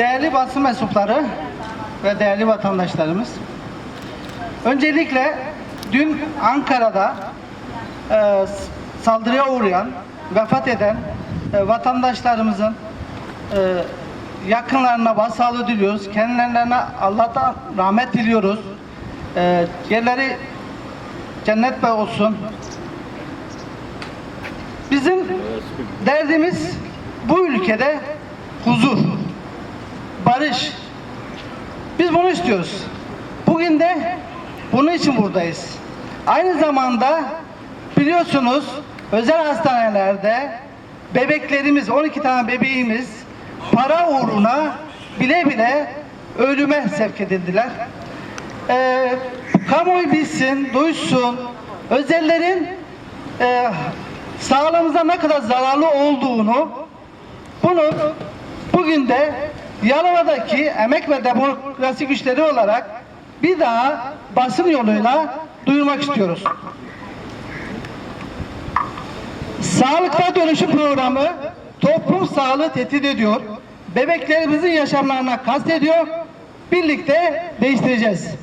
Değerli basın mensupları ve değerli vatandaşlarımız. Öncelikle dün Ankara'da e, saldırıya uğrayan, vefat eden e, vatandaşlarımızın e, yakınlarına başsağlığı diliyoruz. Kendilerine Allah'tan rahmet diliyoruz. E, yerleri cennet be olsun. Bizim derdimiz bu ülkede huzur, barış. Biz bunu istiyoruz. Bugün de bunun için buradayız. Aynı zamanda biliyorsunuz özel hastanelerde bebeklerimiz, 12 tane bebeğimiz para uğruna bile bile ölüme sevk edildiler. Ee, kamuoyu bilsin, duysun, özellerin e, sağlığımıza ne kadar zararlı olduğunu bunu bugün de Yalova'daki emek ve demokrasi güçleri olarak bir daha basın yoluyla duyurmak istiyoruz. Sağlıkta dönüşüm programı toplum sağlığı tehdit ediyor. Bebeklerimizin yaşamlarına kastediyor. Birlikte değiştireceğiz.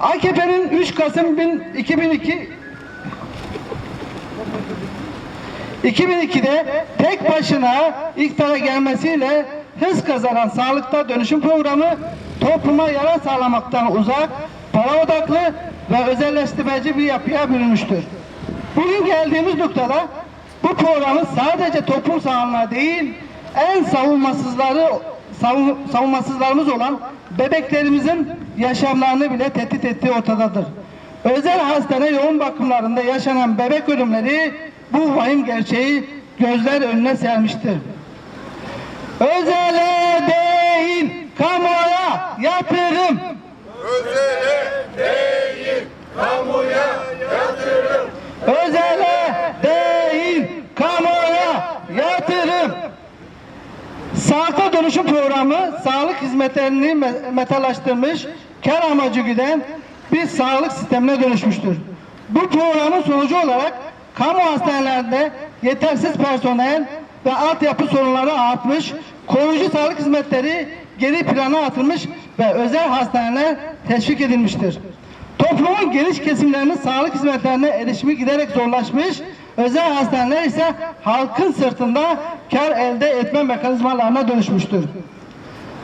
AKP'nin 3 Kasım 2002 2002'de tek başına iktidara gelmesiyle hız kazanan sağlıkta dönüşüm programı topluma yarar sağlamaktan uzak, para odaklı ve özelleştirmeci bir yapıya bürünmüştür. Bugün geldiğimiz noktada bu programı sadece toplum sağlığına değil, en savunmasızları savun- savunmasızlarımız olan bebeklerimizin yaşamlarını bile tehdit ettiği ortadadır. Özel hastane yoğun bakımlarında yaşanan bebek ölümleri bu vahim gerçeği gözler önüne sermiştir. Özele değil, kamuoya yatırım. Özele değil, kamuoya yatırım. Sağlıkta dönüşüm programı sağlık hizmetlerini me- metalaştırmış, kar amacı güden bir sağlık sistemine dönüşmüştür. Bu programın sonucu olarak kamu hastanelerinde yetersiz personel ve altyapı sorunları artmış, koruyucu sağlık hizmetleri geri plana atılmış ve özel hastaneler teşvik edilmiştir. Toplumun geniş kesimlerinin sağlık hizmetlerine erişimi giderek zorlaşmış, özel hastaneler ise halkın sırtında kar elde etme mekanizmalarına dönüşmüştür.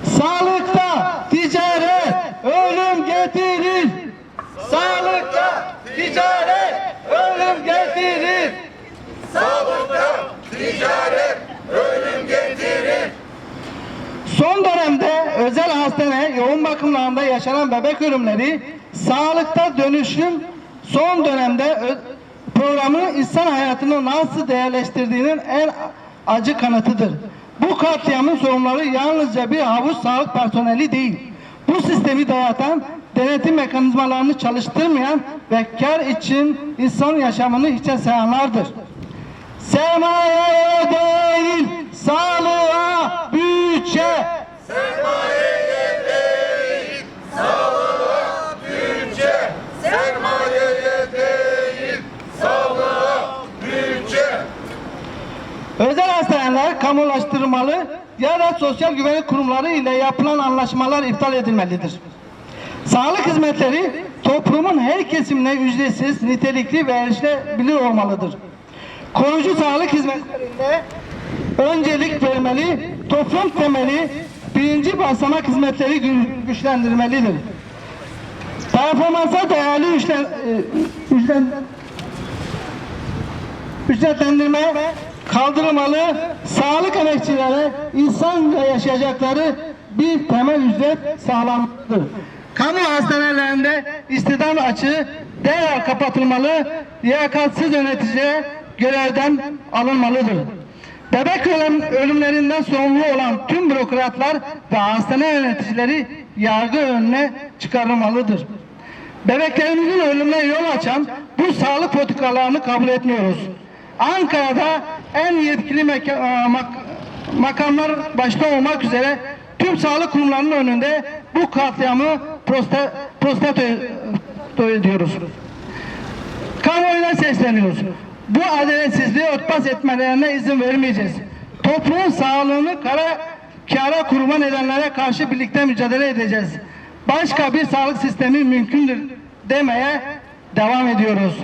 Sağlıkta ticaret ölüm getirir. Sağlıkta ticaret ölüm getirir. Son dönemde özel hastane yoğun bakımlarında yaşanan bebek ölümleri sağlıkta dönüşüm son dönemde ö- programın insan hayatını nasıl değerleştirdiğinin en acı kanıtıdır. Bu katliamın sorunları yalnızca bir havuç sağlık personeli değil. Bu sistemi dayatan, denetim mekanizmalarını çalıştırmayan ve kar için insan yaşamını hiçe sayanlardır. Sermaye değil, sağlığa, bütçe. Sermayeye değil, sağlığa, bütçe. Özel hastaneler kamulaştırılmalı ya da sosyal güvenlik kurumları ile yapılan anlaşmalar iptal edilmelidir. Sağlık hizmetleri toplumun her kesimine ücretsiz, nitelikli ve erişilebilir olmalıdır. Koruyucu sağlık hizmetlerinde öncelik vermeli, toplum temeli birinci basamak hizmetleri gü- güçlendirmelidir. Performansa dayalı ücret, e, ücret, ücretlendirme kaldırılmalı, sağlık emekçilere insanca yaşayacakları bir temel ücret sağlanmalıdır. Kamu hastanelerinde istihdam açığı derhal kapatılmalı, liyakatsiz yöneticiye görevden alınmalıdır. Bebek ölüm, ölümlerinden sorumlu olan tüm bürokratlar ve hastane yöneticileri yargı önüne çıkarılmalıdır. Bebeklerimizin ölümüne yol açan bu sağlık politikalarını kabul etmiyoruz. Ankara'da en yetkili e, mak- makamlar başta olmak üzere tüm sağlık kurumlarının önünde bu katliamı proste, prosteto ediyoruz. Kamuoyuna sesleniyoruz. Bu adaletsizliği örtbas etmelerine izin vermeyeceğiz. Toplumun sağlığını kara kâra kurban edenlere karşı birlikte mücadele edeceğiz. Başka bir sağlık sistemi mümkündür demeye devam ediyoruz.